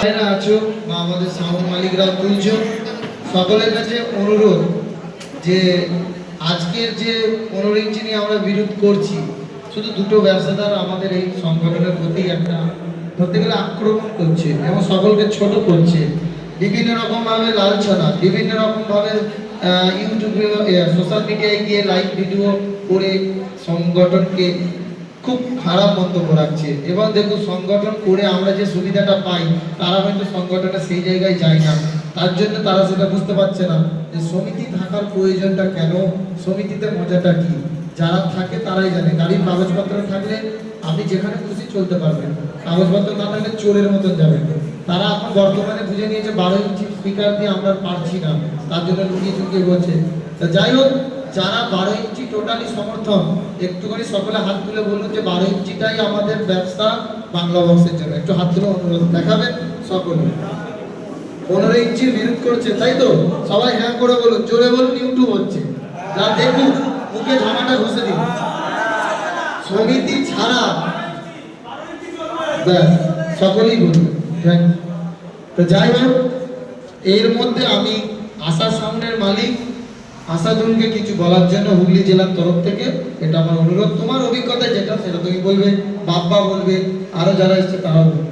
ভাইরা আছো বা আমাদের সাউন্ড মালিকরাও তুলছো, সকলের কাছে অনুরোধ যে আজকের যে পনেরো ইঞ্চি নিয়ে আমরা বিরোধ করছি, শুধু দুটো ব্যবসাদার আমাদের এই সংগঠনের প্রতি একটা ধরতে গেলে আক্রমণ করছে এবং সকলকে ছোট করছে। বিভিন্ন রকমভাবে লালছনা বিভিন্ন রকমভাবে ইউটিউবে সোশ্যাল মিডিয়ায় গিয়ে লাইভ ভিডিও করে সংগঠনকে খুব খারাপ মন্তব্য রাখছে। এবং দেখুন, সংগঠন করে আমরা যে সুবিধাটা পাই, তারা হয়তো সংগঠনে সেই জায়গায় যায় না। তার জন্য তারা সেটা বুঝতে পারছে না যে সমিতি থাকার প্রয়োজনটা কেন? সমিতিতে মজাটা কি? যারা থাকে তারাই জানে। গাড়ির কাগজপত্র থাকলে আপনি যেখানে খুশি চলতে পারবেন। কাগজপত্র না থাকলে চোরের মতন যাবেন তারা এখন বর্তমানে বুঝে নিয়েছে, বারো ইঞ্চি স্পিকার দিয়ে আমরা পারছি না। তার জন্য লুকিয়ে চুকিয়ে বলছে। তা যাই হোক, যারা বারো ইঞ্চি টোটালি সমর্থন একটুখানি সকলে হাত তুলে বলুন যে বারো ইঞ্চিটাই আমাদের ব্যবসা বাংলা বক্সের জন্য। একটু হাত তুলে অনুরোধ দেখাবেন সকলে। পনেরো ইঞ্চির বিরোধ করছে, তাই তো? সবাই হ্যাঁ করে বলুন, জোরে বলুন ইউটিউব হচ্ছে। যা দেখুন মুখে ঝামাটা ঘষে দিন। সমিতি ছাড়া। ব্যাস, সকলেই বলুন। তো যাই হোক, এর মধ্যে আমি আশা সামনের মালিক আশাদুলকে কিছু বলার জন্য হুগলি জেলার তরফ থেকে এটা আমার অনুরোধ। তোমার অভিজ্ঞতা যেটা, সেটা তুমি বলবে, বাপ্পা বলবে, আরও যারা এসছে তারাও বলবে।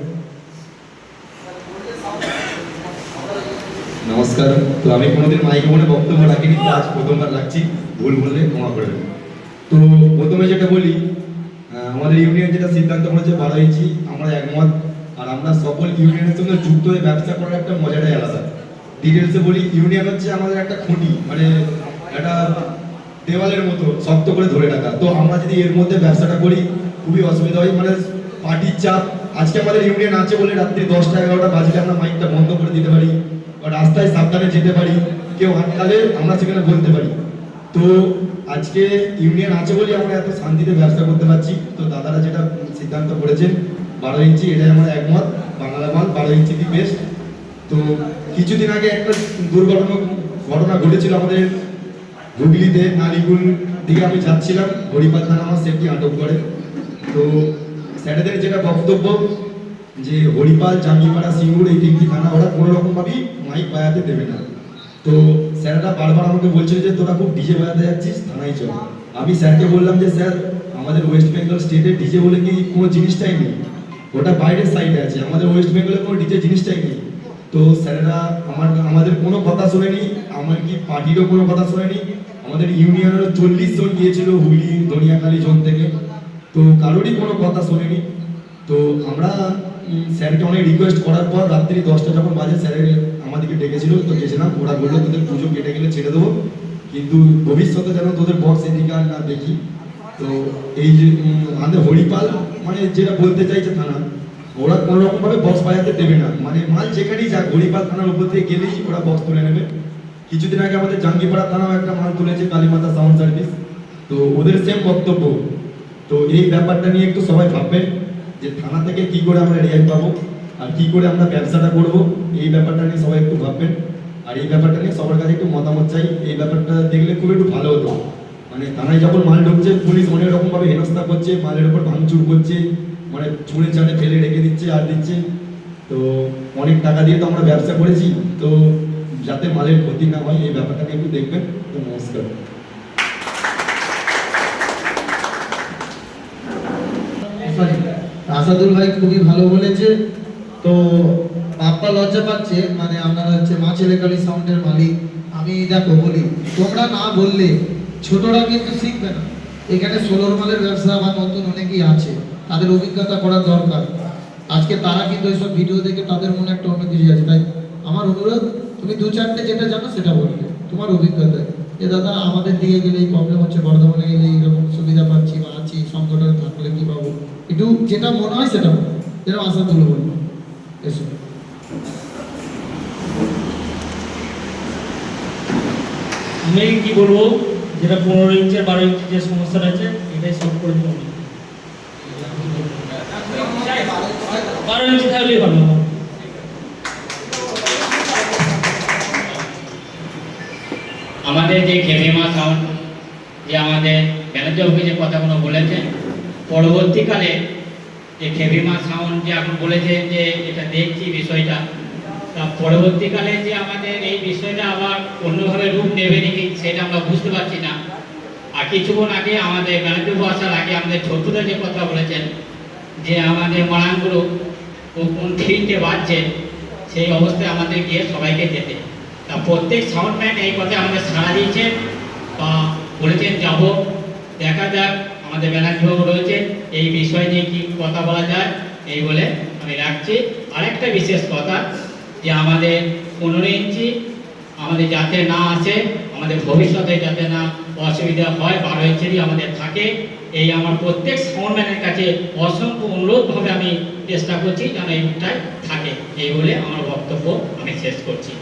নমস্কার। তো আমি কোনোদিন মাইকে মনে বক্তব্য রাখিনি আজ প্রথমবার রাখছি। ভুল বললে ক্ষমা করে। তো প্রথমে যেটা বলি আমাদের ইউনিয়ন যেটা সিদ্ধান্ত করেছে বারো ইঞ্চি, আমরা একমত। আর আমরা সকল ইউনিয়নের সঙ্গে যুক্ত হয়ে ব্যবসা করার একটা মজাটাই আলাদা। ডিটেলসে বলি, ইউনিয়ন হচ্ছে আমাদের একটা খুঁটি মানে একটা দেওয়ালের মতো, শক্ত করে ধরে রাখা। তো আমরা যদি এর মধ্যে ব্যবসাটা করি, খুবই অসুবিধা হয়। মানে পার্টির চাপ, আজকে আমাদের ইউনিয়ন আছে বলে রাত্রি দশটা, এগারোটা বাজলে আমরা মাইকটা বন্ধ করে দিতে পারি, বা রাস্তায় সাবধানে যেতে পারি, কেউ আটকালে আমরা সেখানে বলতে পারি। তো আজকে ইউনিয়ন আছে বলে আমরা এত শান্তিতে ব্যবসা করতে পারছি, তো দাদারা যেটা সিদ্ধান্ত করেছেন, বারো ইঞ্চি, এটাই আমার একমত, বাংলা মাল বারো ইঞ্চি বেস্ট তো কিছুদিন আগে একটা দুর্ঘটনা, ঘটনা ঘটেছিল আমাদের হুগলিতে, নালিগুল দিকে আমি যাচ্ছিলাম, হরিপাল থানা আমার সেফটি আটক করে। তো স্যারেদের যেটা বক্তব্য, যে হরিপাল, জাঙ্গিপাড়া, সিঙ্গুর, এই তিনটি থানা ওরা কোনো রকমভাবেই মাইক বাজাতে দেবে না। তো স্যাররা বারবার আমাকে বলছিল যে, তোরা খুব ডিজে বাজাতে যাচ্ছিস, থানায় চল। আমি স্যারকে বললাম যে, স্যার, আমাদের ওয়েস্ট বেঙ্গল স্টেটে ডিজে বলে কি কোনো জিনিসটাই নেই। ওটা বাইরের সাইডে আছে। আমাদের ওয়েস্ট বেঙ্গলে কোনো ডিজে জিনিসটাই নেই। তো স্যারেরা আমার, আমাদের কোনো কথা শোনেনি, আমার কি পার্টিরও কোনো কথা শোনেনি, আমাদের ইউনিয়নেরও চল্লিশ জন গিয়েছিল হুগলি, দনিয়াখালী জোন থেকে, তো কারোরই কোনো কথা শোনেনি। তো আমরা স্যারকে অনেক রিকোয়েস্ট করার পর রাত্রি দশটা যখন বাজে, স্যারের আমাদেরকে ডেকেছিল, তো গেছিলাম, ওরা বলল তোদের পুজো কেটে গেলে ছেড়ে দেবো, কিন্তু ভবিষ্যতে যেন তোদের বক্স এদিকে আর না দেখি। তো এই যে আমাদের হরিপাল মানে যেটা বলতে চাইছে থানা ওরা কোনো রকম ভাবে বক্স বাজাতে দেবে না। মানে মাল যেখানেই যাক হরিপাল থানার উপর থেকে গেলেই ওরা বক্স তুলে নেবে। কিছুদিন আগে আমাদের জাঙ্গিপাড়া থানাও একটা মাল তুলেছে কালীমাতা সাউন্ড সার্ভিস তো ওদের সেম বক্তব্য। তো এই ব্যাপারটা নিয়ে একটু সবাই ভাববেন যে থানা থেকে কি করে আমরা রেহাই পাবো আর কি করে আমরা ব্যবসাটা করব, এই ব্যাপারটা নিয়ে সবাই একটু ভাববেন। আর এই ব্যাপারটা নিয়ে সবার কাছে একটু মতামত চাই। এই ব্যাপারটা দেখলে খুব একটু ভালো হতো। মানে থানায় যখন মাল ঢুকছে, পুলিশ অনেক রকমভাবে হেনস্থা করছে, মালের উপর ভাঙচুর করছে। মানে ছুঁড়ে চাড়ে ফেলে রেখে দিচ্ছে আর দিচ্ছে। তো অনেক টাকা দিয়ে তো আমরা ব্যবসা করেছি। তো যাতে মালের ক্ষতি না হয়, এই ব্যাপারটাকে একটু দেখবেন। তো নমস্কার। আসাদুল ভাই খুবই ভালো বলেছে। তো বাপ্পা লজ্জা পাচ্ছে মানে আপনারা হচ্ছে মা ছেলেকালী সাউন্ডের মালিক। আমি দেখো বলি, তোমরা না বললে ছোটরা কিন্তু শিখবে না। এখানে ষোলোর মালের ব্যবসা আমার নতুন অনেকেই আছে। তাদের অভিজ্ঞতা করার দরকার। আজকে তারা কিন্তু এইসব ভিডিও দেখে তাদের মনে একটা অন্য কিছু আছে। তাই আমার অনুরোধ, তুমি দু চারটে যেটা জানো সেটা বলবে। তোমার অভিজ্ঞতা। যে দাদা, আমাদের দিকে গেলে এই প্রবলেম হচ্ছে, বর্ধমানে গেলে এইরকম সুবিধা পাচ্ছি বা আছি, সংগঠন থাকলে কি পাবো? একটু যেটা মনে হয় সেটা যেরকম আশা তুলো বলব এসো। আমি কি বলব, যেটা পনেরো ইঞ্চি আর বারো ইঞ্চি যে সমস্যাটা আছে, এটাই সলভ করে দেবো। বারো ইঞ্চি থাকলেই আমাদের যে খেমিমা সাউন্ড যে আমাদের ব্যানার্জি অফিসের কথাগুলো বলেছেন পরবর্তীকালে যে খেবিমা সাউন্ড যে এখন বলেছেন যে এটা দেখছি বিষয়টা, তা পরবর্তীকালে যে আমাদের এই বিষয়টা আবার অন্যভাবে রূপ নেবে নাকি সেটা আমরা বুঝতে পারছি না। আর কিছুক্ষণ আগে আমাদের ম্যানেজবাবু আসার আগে আমাদের ছোটরা যে কথা বলেছেন, যে আমাদের মরানগুলো ফিল্ডে বাজছে, সেই অবস্থায় আমাদের গিয়ে সবাইকে যেতে। তা প্রত্যেক সাউন্ডম্যান এই পথে আমাদের সাড়া দিয়েছেন বা বলেছেন যাব। দেখা যাক, আমাদের ব্যানার্জিবাবু রয়েছে। এই বিষয় নিয়ে কী কথা বলা যায়, এই বলে আমি রাখছি। আরেকটা বিশেষ কথা যে আমাদের পনেরো ইঞ্চি আমাদের যাতে না আসে, আমাদের ভবিষ্যতে যাতে না অসুবিধা হয়, বারো ইঞ্চেরই আমাদের থাকে, এই আমার প্রত্যেক সাউন্ডম্যানের কাছে অসংখ্য অনুরোধভাবে আমি চেষ্টা করছি যেন এই মুখটায় থাকে। এই বলে আমার বক্তব্য আমি শেষ করছি।